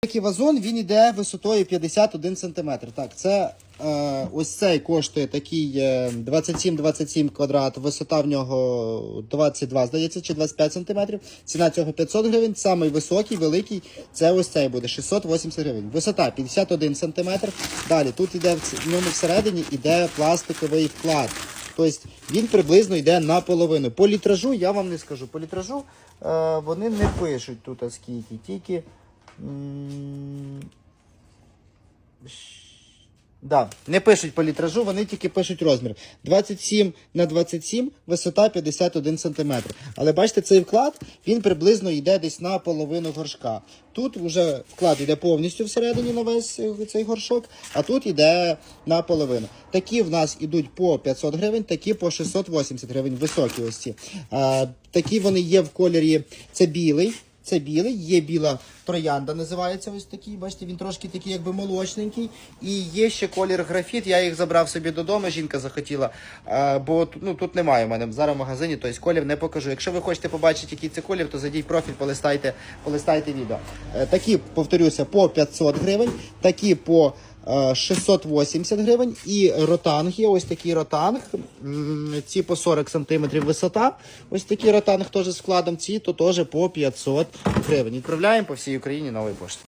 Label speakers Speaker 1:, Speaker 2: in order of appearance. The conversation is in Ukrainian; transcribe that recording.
Speaker 1: Такий вазон він іде висотою 51 см. Так, це е, ось цей коштує такий е, 27-27 квадрат, висота в нього 22, здається, чи 25 см. Ціна цього 500 гривень. Самий високий, великий, це ось цей буде 680 гривень. Висота 51 см. Далі тут іде в ньому всередині іде пластиковий вклад. Тобто він приблизно йде наполовину. По літражу я вам не скажу. По літражу е, вони не пишуть тут а скільки, тільки. Да, не пишуть по літражу, вони тільки пишуть розмір. 27 на 27, висота 51 см. Але бачите, цей вклад він приблизно йде десь на половину горшка. Тут вже вклад йде повністю всередині на весь е, цей горшок, а тут йде наполовину. Такі в нас ідуть по 500 гривень, такі по 680 гривень, високі ось ці. А, такі вони є в кольорі, це білий. Це білий, є біла троянда, називається ось такий. Бачите, він трошки такий, якби молочненький. І є ще колір графіт. Я їх забрав собі додому. Жінка захотіла. бо ну, тут немає в мене зараз в магазині, тобто колір не покажу. Якщо ви хочете побачити, який це колір, то зайдіть профіль, полистайте, полистайте відео. Е, Такі, повторюся, по 500 гривень, такі по 680 гривень. І ротанг є, ось такий ротанг. Ці по 40 см висота. Ось такий ротанг теж з складом. Ці то теж по 500 гривень. Відправляємо по всій Україні новий пошті.